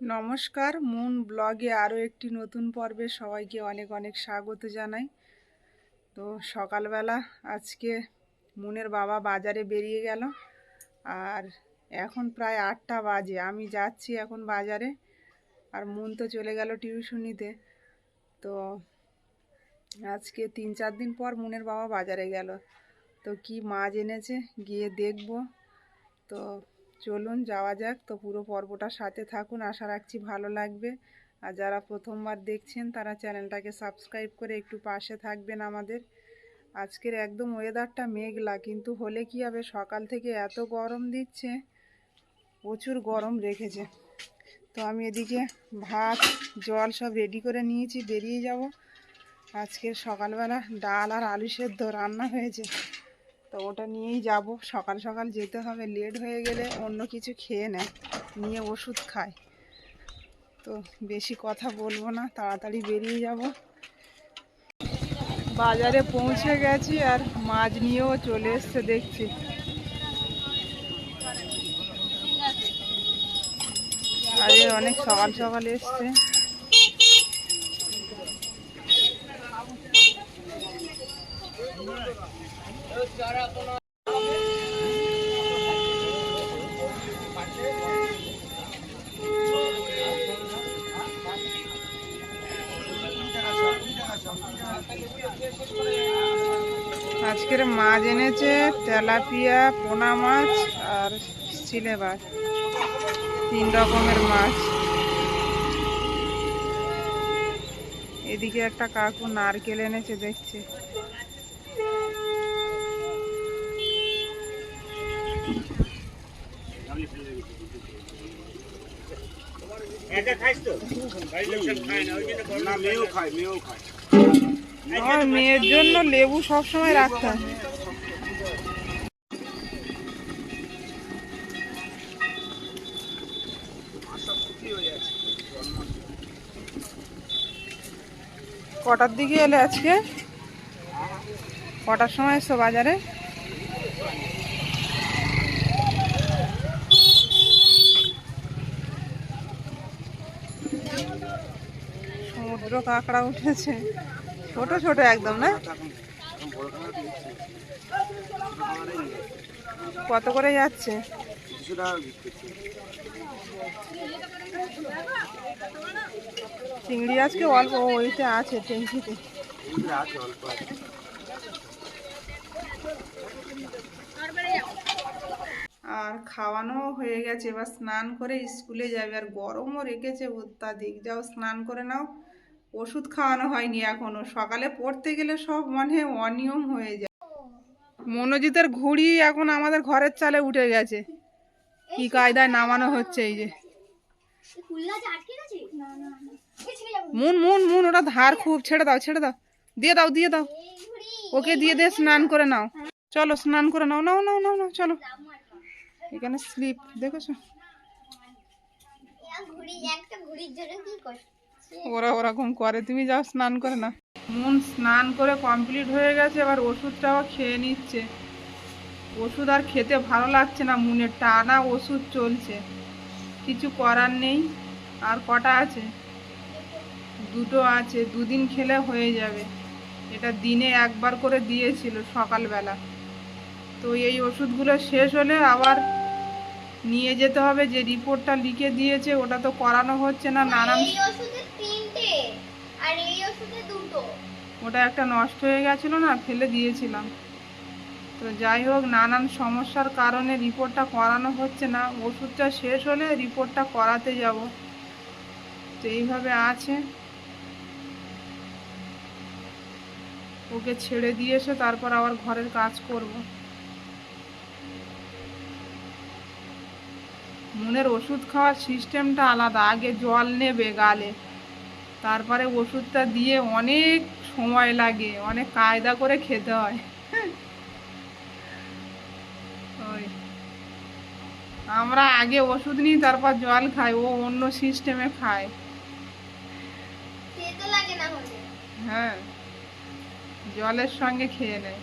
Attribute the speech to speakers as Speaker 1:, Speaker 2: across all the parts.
Speaker 1: নমস্কার, মুন ব্লগে আরও একটি নতুন পর্বে সবাইকে অনেক অনেক স্বাগত জানাই। তো সকালবেলা আজকে মুনের বাবা বাজারে বেরিয়ে গেল আর এখন প্রায় আটটা বাজে। আমি যাচ্ছি এখন বাজারে আর মুন তো চলে গেল টিউশনিতে। তো আজকে তিন চার দিন পর মুনের বাবা বাজারে গেল। তো কি মাছ এনেছে গিয়ে দেখব। তো চলুন যাওয়া যাক। তো পুরো পর্বটার সাথে থাকুন, আশা রাখছি ভালো লাগবে। আর যারা প্রথমবার দেখছেন, তারা চ্যানেলটাকে সাবস্ক্রাইব করে একটু পাশে থাকবেন আমাদের। আজকের একদম ওয়েদারটা মেঘলা, কিন্তু হলে কি হবে? সকাল থেকে এত গরম দিচ্ছে, প্রচুর গরম রেখেছে। তো আমি এদিকে ভাত, জল সব রেডি করে নিয়েছি, বেরিয়ে যাব। আজকের সকালবেলা ডাল আর আলু সেদ্ধ রান্না হয়েছে। তো ওটা নিয়েই যাব। সকাল সকাল যেতে হবে লেট হয়ে গেলে অন্য কিছু খেয়ে নেয় নিয়ে ওষুধ খায়। তো বেশি কথা বলব না, তাড়াতাড়ি বেরিয়ে যাব। বাজারে পৌঁছে গেছি আর মাছ নিয়েও চলে এসছে, দেখছি। আরে অনেক সকাল সকাল এসছে। আজকের মাছ এনেছে তেলাপিয়া, পোনা মাছ আর সিলেবাস তিন রকমের মাছ। এদিকে একটা কাকু নারকেল এনেছে, দেখছি।
Speaker 2: না মেয়েও খায় মেয়েও খায়।
Speaker 1: আমার মেয়ের জন্য লেবু সবসময় রাখতে হয়। কটার দিকে এলে আজকে? কটার সময় এসছো বাজারে? কাঁকড়া উঠেছে। ছোট ছোট একদম, না? কত করে যাচ্ছে? চিংড়ি আজকে অল্প ওইটা আছে
Speaker 2: আছে
Speaker 1: আর খাওয়ানো হয়ে গেছে, এবার স্নান করে স্কুলে যাবে, আর গরমও রেখেছে অত্যাধিক। যাও, স্নান করে নাও। ওষুধ খাওয়ানো হয়নি এখনও। সকালে পড়তে গেলে সব মানে অনিয়ম হয়ে যায়। মনোজিতের ঘুড়ি এখন আমাদের ঘরের চালে উঠে গেছে। কি কায়দায় নামানো হচ্ছে এই যে। মুন মুন মুন, ওটা ধার খুব। ছেড়ে দাও ছেড়ে দাও। দিয়ে দাও দিয়ে দাও। ওকে দিয়ে দিয়ে স্নান করে নাও। চলো, স্নান করে নাও। নাও নাও নাও নাও, চলো। এখানে স্লিপ, দেখেছ? ওরা ওরকম করে, তুমি যাও স্নান করে না মন স্নান করে কমপ্লিট হয়ে গেছে, এবার ওষুধটাও খেয়ে নিচ্ছে। ওষুধ আর খেতে ভালো লাগছে না, মুনের টানা ওষুধ চলছে। কিছু করার নেই, আর কটা আছে? দুটো আছে, দুদিন খেলে হয়ে যাবে। এটা দিনে একবার করে দিয়েছিল সকালবেলা। তো এই ওষুধগুলো শেষ হলে আবার নিয়ে যেতে হবে যে রিপোর্টটা লিখে দিয়েছে ওটা তো করানো হচ্ছে না নানান ওটা একটা নষ্ট হয়ে গেছিল না ফেলে দিয়েছিলাম। তো যাই হোক নানান সমস্যার কারণে রিপোর্টটা করানো হচ্ছে না ওষুধটা শেষ হলে রিপোর্টটা করাতে যাব। তো এইভাবে আছে। ওকে ছেড়ে দিয়ে এসে তারপর আবার ঘরের কাজ করব। মনের ওষুধ খাওয়ার সিস্টেমটা আলাদা। আগে জল নেবে গালে। তারপরে ওষুধটা দিয়ে অনেক সময় লাগে। অনেক কায়দা করে খেতে হয়। ওই। আমরা আগে ওষুধ নিই তারপর জল খাই। ও অন্য সিস্টেমে খায়। হ্যাঁ। জলের সঙ্গে খেয়ে নেয়।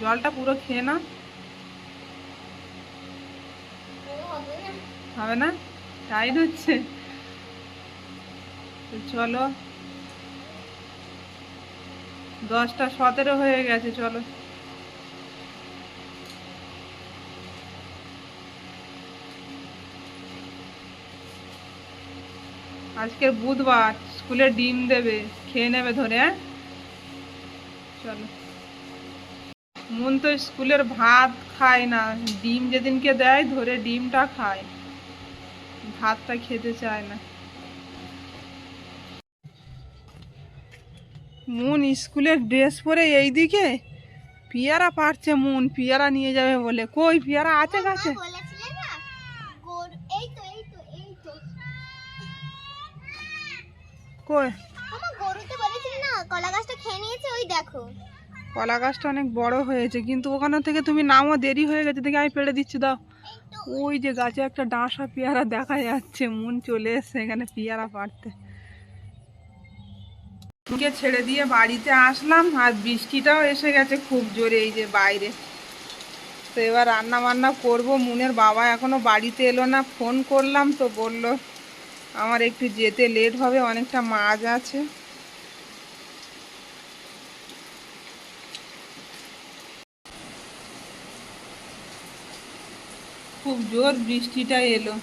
Speaker 1: জলটা পুরো খেয়ে না?
Speaker 3: হবে না?
Speaker 1: টাইট হচ্ছে। তো চলো। দশটা সতেরো হয়ে গেছে, চলো। আজকের বুধবার, স্কুলে ডিম দেবে, খেয়ে নেবে ধরে হ্যাঁ? চলো। মন তো স্কুলের ভাত খায় না। ডিম যেদিনকে দেয় ধরে ডিমটা খায়। ভাতটা খেতে চায় না। মন স্কুলের ড্রেস পরে এইদিকে? পিয়ারা পারছে মন পিয়ারা নিয়ে যাবে বলে। কই পিয়ারা? আছে গাছে
Speaker 3: এই এই তো
Speaker 1: কই?
Speaker 3: গরুতে বলেছিলে না কলা গাছটা খেয়ে নিয়েছে ওই দেখো।
Speaker 1: কলা গাছটা অনেক বড় হয়েছে, কিন্তু ওখানে থেকে তুমি নামও দেরি হয়ে গেছে, দেখে আমি পেড়ে দিচ্ছি, দাও। ওই যে গাছে একটা ডাঁসা পেয়ারা দেখা যাচ্ছে, মন চলে এসছে এখানে পেয়ারা পাড়তে। কে ছেড়ে দিয়ে বাড়িতে আসলাম, আর বৃষ্টিটাও এসে গেছে খুব জোরে, এই যে বাইরে। তো এবার রান্না বান্না করব, মুনের বাবা এখনও বাড়িতে এলো না, ফোন করলাম, তো বলল, আমার একটু যেতে লেট হবে, অনেকটা মাছ আছে। খুব জোর বৃষ্টিটা এলো।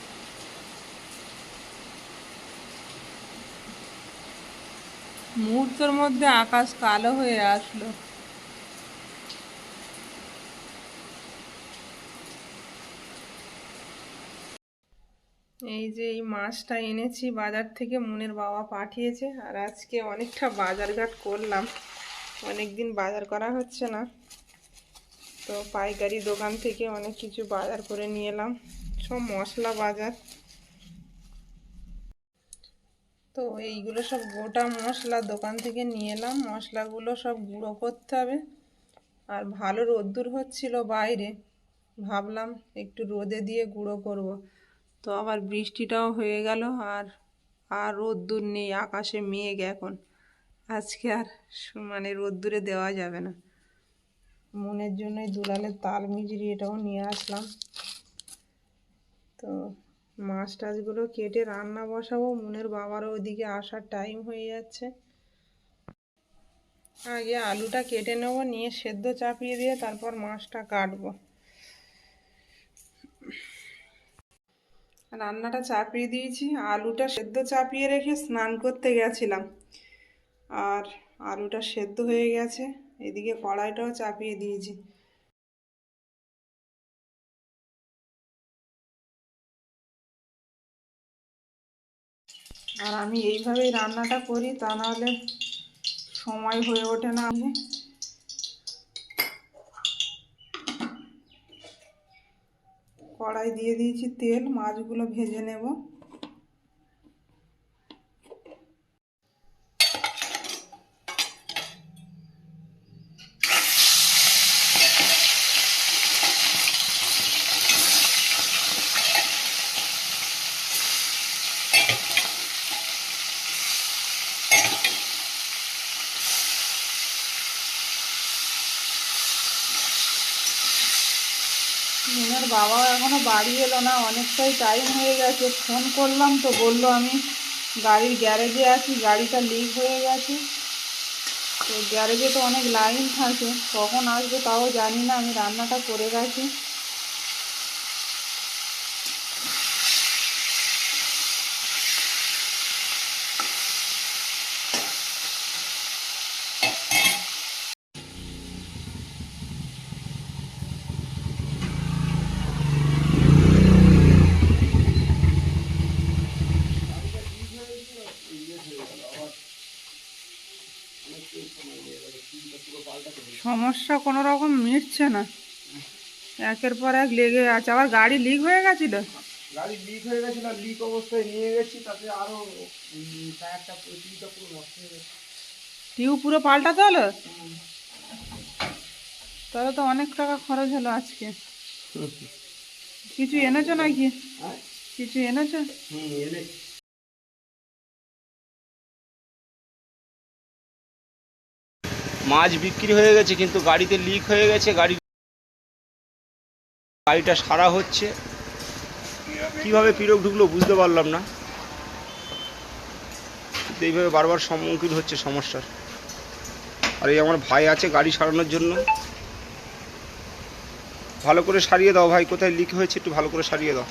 Speaker 1: মুহূর্তের মধ্যে আকাশ কালো হয়ে আসলো। এই যে এই মাছটা এনেছি, বাজার থেকে মুনের বাবা পাঠিয়েছে, আর আজকে অনেকটা বাজারঘাট করলাম। অনেকদিন বাজার করা হচ্ছে না। তো পাইকারি দোকান থেকে অনেক কিছু বাজার করে নিয়ে এলাম। সব মশলা বাজার। তো এইগুলো সব গোটা মশলা দোকান থেকে নিয়ে এলাম। মশলাগুলো সব গুঁড়ো করতে হবে। আর ভালো রোদ্দুর হচ্ছিল বাইরে। ভাবলাম একটু রোদে দিয়ে গুঁড়ো করব। তো আবার বৃষ্টিটাও হয়ে গেল আর আর রোদ্দুর নেই, আকাশে মেঘ এখন। আজকে আর মানে রোদ্দুরে দেওয়া যাবে না। মনের জন্যই দুলালের তাল মিজরি এটাও নিয়ে আসলাম। তো মাছ টাছগুলো কেটে রান্না বসাবো, মনের বাবারও ওদিকে আসার টাইম হয়ে যাচ্ছে। আগে আলুটা কেটে নেব, নিয়ে সেদ্ধ চাপিয়ে দিয়ে তারপর মাছটা কাটবো। রান্নাটা চাপিয়ে দিয়েছি, আলুটা সেদ্ধ চাপিয়ে রেখে স্নান করতে গেছিলাম। আর আলুটা সেদ্ধ হয়ে গেছে। এদিকে কড়াইটাও চাপিয়ে দিয়েছি। আর আমি এইভাবেই রান্নাটা করি, তা নাহলে সময় হয়ে ওঠে না আমি। কড়াই দিয়ে দিয়েছি তেল, মাছগুলো ভেজে নেব। মিনার বাবাও এখনও বাড়ি এলো না, অনেকটাই টাইম হয়ে গেছে। ফোন করলাম তো, বলল আমি গাড়ির গ্যারেজে আছি, গাড়িটা লিক হয়ে গেছে। তো গ্যারেজে তো অনেক লাইন থাকে, কখন আসবে তাও জানি না, আমি রান্নাটা করে গেছি সমস্যা কোনো রকম মিটছে না। একের পর এক লেগে আছে। আবার গাড়ি লিক হয়ে গেছিল?
Speaker 2: গাড়ি লিক হয়ে গেছিল লিক অবস্থায় নিয়ে গেছি তাতে আরও টায়ারটা টিউবটা পুরো নষ্ট হয়ে গেছে।
Speaker 1: টিউব পুরো পাল্টাতে হলো? তাহলে তো অনেক টাকা খরচ হলো আজকে। কিছু এনেছো নাকি?
Speaker 2: হ্যাঁ?
Speaker 1: কিছু এনেছো?
Speaker 2: হুম মাছ বিক্রি হয়ে গেছে, কিন্তু গাড়িতে লিক হয়ে গেছে, গাড়ি গাড়িটা সারা হচ্ছে। কীভাবে পিরক ঢুকলো বুঝতে পারলাম না। এইভাবে বারবার সম্মুখীন হচ্ছে সমস্যার। আর এই আমার ভাই আছে গাড়ি সারানোর জন্য। ভালো করে সারিয়ে দাও ভাই, কোথায় লিক হয়েছে একটু ভালো করে সারিয়ে দাও।